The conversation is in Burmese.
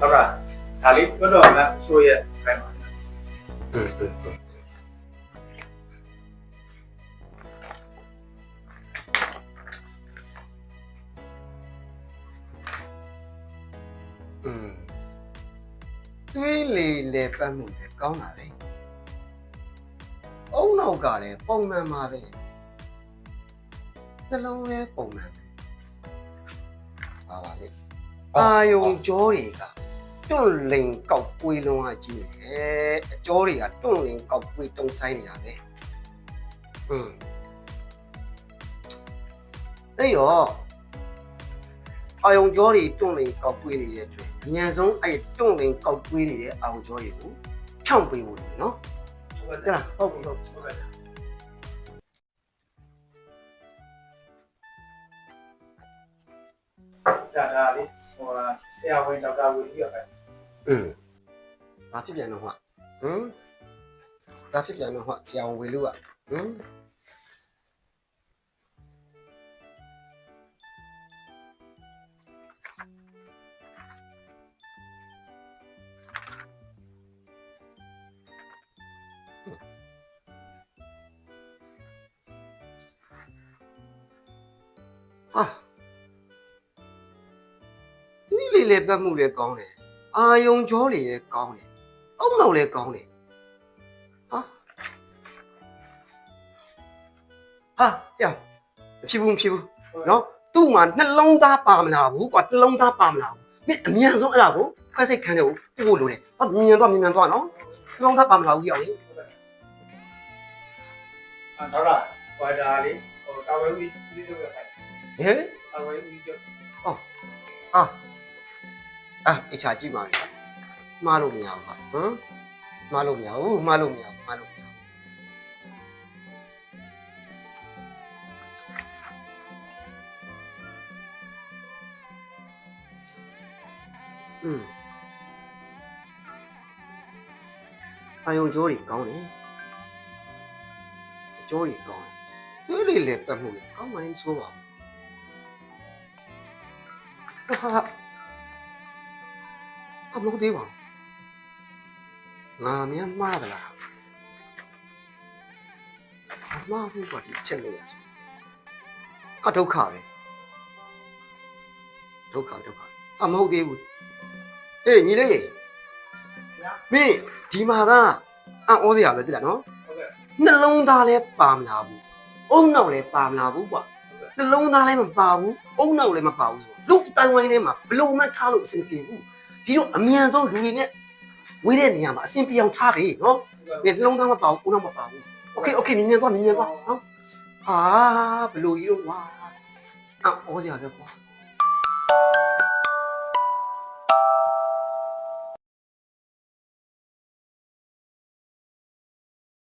ဟုတ်လားဒါလေးပြောတော့လားဆိုရဲ့ခိုင်းပါဟုတ်ဟုတ်ဟုတ်อืมသွေးလေလေပတ်မှုလည်းကောင်းတာပဲအုံနောက်ကလည်းပုံမှန်ပါပဲနှလုံးလည်းပုံမှန်ပဲပါပါလေအာယုံကြောတွေက တွန့်လင်ကောက်ကွေးလုံးအကြီးနေတယ်အကြောတွေကတွန့်လင်ကောက်ကွေးတုံဆိုင်နေတာပဲอืมအဲ့တော့အာယုံကြောတွေတွန့်လင်ကောက်ကွေးနေတဲ့အတွက်အញ្ញံဆုံးအဲ့တွန့်လင်ကောက်ကွေးနေတဲ့အာယုံကြောတွေကိုဖြောင့်ပေးဖို့နော် ဟုတ် ဟုတ်လားဟုတ်ပြီဟုတ်ပြီ ဟုတ်ကဲ့ဇာတာလေးဟိုဆရာဝန်ဒေါက်တာဝီကြီးကပဲ อืมဘာဖြစ်ပြန်တော့ဟွာဟမ်ဘာဖြစ်ပြန်တော့ဟွာဆရာဝန်ဝေလူကဟမ်ဟာဒီလေလေပတ်မှုလည်းကောင်းတယ် အာယုံကြောတွေလည်းကောင်းတယ်အုံနောက်လည်းကောင်းတယ်ဟာဟာပြောင်းမဖြစ်ဘူးမဖြစ်ဘူးနော်သူ့မှာနှလုံးသားပါမလာဘူးကွာနှလုံးသားပါမလာဘူးမင်းအမြန်ဆုံးအဲ့ဒါကိုခွဲစိတ်ခံတယ်ကိုပို့လို့တယ်ဟောမြန်သွားမြန်သွားနော်နှလုံးသားပါမလာဘူးကြောက်ရင်အာဒေါက်တာဟိုဒါလေးဟိုကာဝေးဦးကြီးစုပ်ရခိုင်းဟဲ့ကာဝေးဦးကြီးချုပ်အာ အာအချာကြည့်ပါလေမှားလို့မရဘူးကွာဟမ်မှားလို့မရဘူးမှားလို့မရဘူးမှားလို့မရဘူးอืมအာယုံကြိုးတွေကောင်းတယ်အကျိုးတွေကောင်းတယ်တွေးလေလေပတ်မှုလေကောင်းမှန်းဆိုပါဘူးဟာအ မလို့သေးပါဘူးငါမြန်မှားသလားအမှားဘူးပါဒီချက်လို့ဆိုအဒုက္ခပဲဒုက္ခဒုက္ခအမဟုတ်သေးဘူးအေးညီလေးဗျာမင်းဒီမှာကအံ့ဩစရာပဲပြလားနော်ဟုတ်ကဲ့နှလုံးသားလည်းပါမလာဘူးအုံနောက်လည်းပါမလာဘူးကွာနှလုံးသားလည်းမပါဘူးအုံနောက်လည်းမပါဘူးဆိုလူအတိုင်းဝိုင်းထဲမှာဘလို့မှထားလို့အဆင်ပြေဘူး ဒီတော့အမြန်ဆုံးလူတွေနဲ့ဝေးတဲ့နေရာမှာအဆင်ပြေအောင်ထားပြီနော်မင်းနှလုံးသားမပါဘူးအုံနောက်မပါဘူးโอเคโอเคမြင်မြင်သွားမြင်မြင်သွားနော်ဟာဘလို့ကြီးတော့ကွာအံ့ဩစရာပဲကွာ